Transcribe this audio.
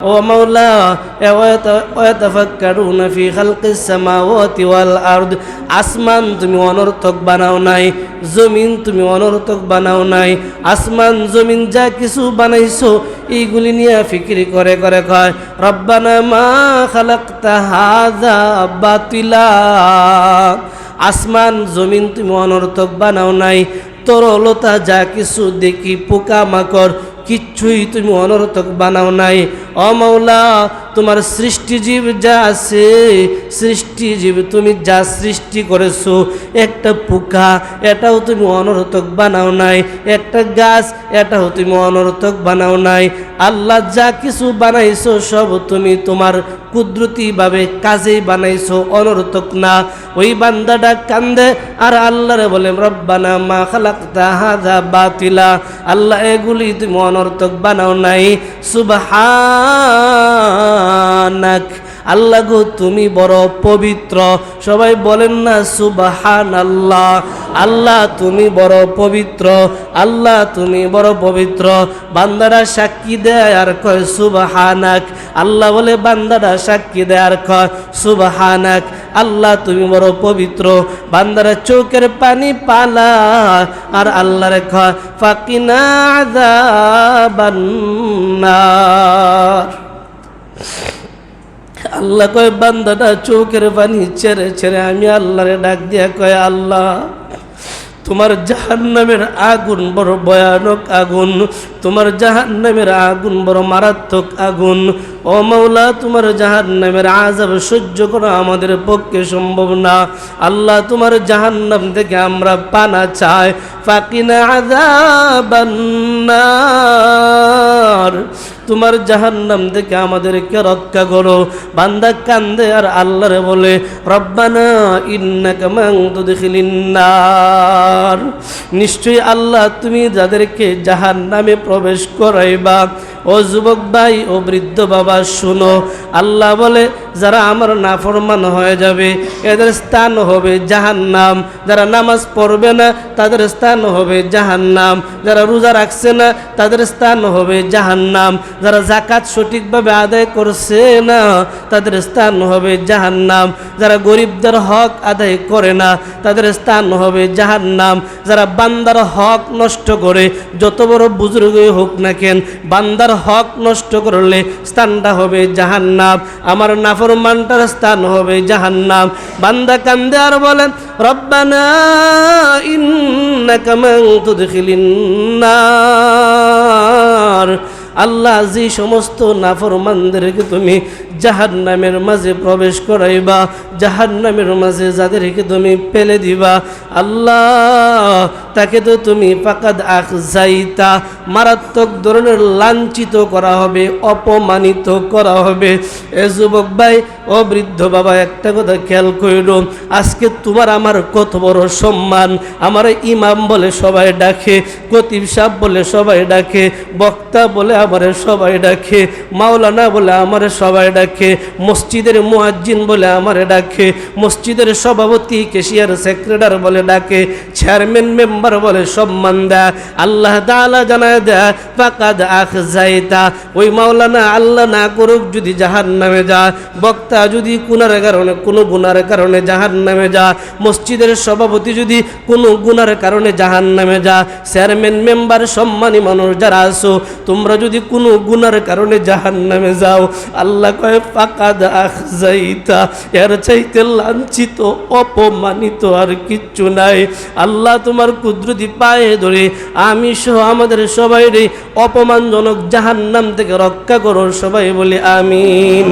ও মাওলা ওয়াতাফাক্কারুনা ফি খালকিস সামাওয়াতি আসমান তুমি অনর্থক বানাও নাই জমিন তুমি অনর্থক বানাও নাই আসমান জমিন যা কিছু বানাইছো এইগুলি নিয়ে ফিকিরি করে করে কয় রব্বানা মা খালাকতা হাযা বাতিলা আসমান জমিন তুমি অনর্থক বানাও নাই তরলতা যা কিছু দেখি পোকা মাকড় কিচ্ছুই তুমি অনর্থক বানাও নাই। অমৌলা তোমার সৃষ্টিজীব যা আছে সৃষ্টিজীব তুমি যা সৃষ্টি করেছ, একটা পোকা, এটাও তুমি অনর্থক বানাও নাই, একটা গাছ, এটাও তুমি অনর্থক বানাও নাই। আল্লাহ যা কিছু বানাইছো সব তুমি তোমার কুদরতিভাবে কাজেই বানাইছো, অনর্থক না। ওই বান্দাটা কান্দে আর আল্লাহরে বলে, রব্বানা মা খালাকতা হাযা বাতিলা। আল্লাহ এগুলি তুমি অনর্থক বানাও নাই। সুবহানাক। আল্লাহ গো, তুমি বড় পবিত্র। সবাই বলেন না সুবাহান আল্লাহ আল্লাহ, তুমি বড় পবিত্র। আল্লাহ, তুমি বড় পবিত্র। বান্দারা সাক্ষী দেয় আর কয় সুবাহানাক। আল্লাহ বলে, বান্দারা সাক্ষী দেয় আর কয় সুবাহানাক। আল্লাহ, তুমি বড় পবিত্র। বান্দারা চোখের পানি পালা, আর আল্লাহ রেখা ফাকিনা আল্লাহ কয়, বান্দাটা চোখের পানি ছেড়ে ছেড়ে আমি আল্লাহরে ডাক দিয়া কয়, আল্লাহ তোমার জাহান্নামের আগুন বড় ভয়ানক আগুন, তোমার জাহান্নামের আগুন বড় মারাত্মক আগুন। ও মাওলা, তোমার জাহান্নামের আজাব সহ্য করা আমাদের পক্ষে সম্ভব না। আল্লাহ তোমার জাহান্নাম থেকে আমরা পানা চাই। ফাকিনা আযাবান্নার তোমার জাহান্নাম থেকে আমাদেরকে রক্ষা করো। বান্দা কান্দে আর আল্লাহরে বলে, রব্বানা ইন্নাকা নার। নিশ্চয়ই আল্লাহ তুমি যাদেরকে জাহান্নামে প্রবেশ করাইবা। ও যুবক ভাই, ও বৃদ্ধ বাবা, শুনো, আল্লাহ বলে যারা আমার নাফরমান হয়ে যাবে, এদের স্থান হবে জাহান্নাম। যারা নামাজ পড়বে না, তাদের স্থান হবে জাহান্নাম। যারা রোজা রাখছে না, তাদের স্থান হবে জাহান্নাম। যারা জাকাত সঠিকভাবে আদায় করছে না, তাদের স্থান হবে জাহান্নাম। যারা গরিবদের হক আদায় করে না, তাদের স্থান হবে জাহান্নাম। যারা বান্দার হক নষ্ট করে, যত বড় বুজুর্গই হোক না কেন, বান্দার হক নষ্ট করলে স্থানটা হবে জাহান্নাম। আমার নাফরমানটার স্থান হবে জাহান্নাম। বান্দা কান্দে আর বলেন রব্বানা ইন্নাকা আল্লাহ, যে সমস্ত নাফরমানদেরকে তুমি জাহান নামের মাঝে প্রবেশ করাইবা জাহান নামের মাঝে যাদেরকে তুমি ফেলে দিবা, আল্লাহ তাকে তো তুমি পাকাদ আখ যাইতা মারাত্মক ধরনের লাঞ্ছিত করা হবে, অপমানিত করা হবে। এ যুবক ভাই, ও বৃদ্ধ বাবা, একটা কথা খেয়াল করিল আজকে তোমার আমার কত বড় সম্মান। আমার ইমাম বলে সবাই ডাকে কতিব সাহ বলে সবাই ডাকে, বক্তা বলে আমারে সবাই ডাকে, মাওলানা বলে আমারে সবাই ডাকে, মসজিদের মুয়াজ্জিন বলে আমারে ডাকে, মসজিদের সভাপতি, কেশিয়ার সেক্রেটার বলে ডাকে, চেয়ারম্যান, মেম্বার বলে সম্মান দেয় আল্লাহ তাআলা জানায় দেয় আখ যাইতা ওই মাওলানা আল্লাহ না করুক যদি জাহান নামে যা বক্তা যদি কুনার কারণে কোনো গুনার কারণে জাহান নামে যা মসজিদের সভাপতি যদি কোনো গুনার কারণে জাহান নামে যা চেয়ারম্যান মেম্বার সম্মানী মানুষ যারা আসো তোমরা যদি কোনো গুনার কারণে জাহান নামে যাও আল্লাহ কয় ফাকাদ আখ যাইতা এর চাইতে লাঞ্ছিত অপমানিত আর কিচ্ছু নাই আল্লাহ তোমার কুদরতি পায়ে ধরে আমি সহ আমাদের সবাই অপমানজনক জাহান্নাম থেকে রক্ষা করো, সবাই বলে আমিন।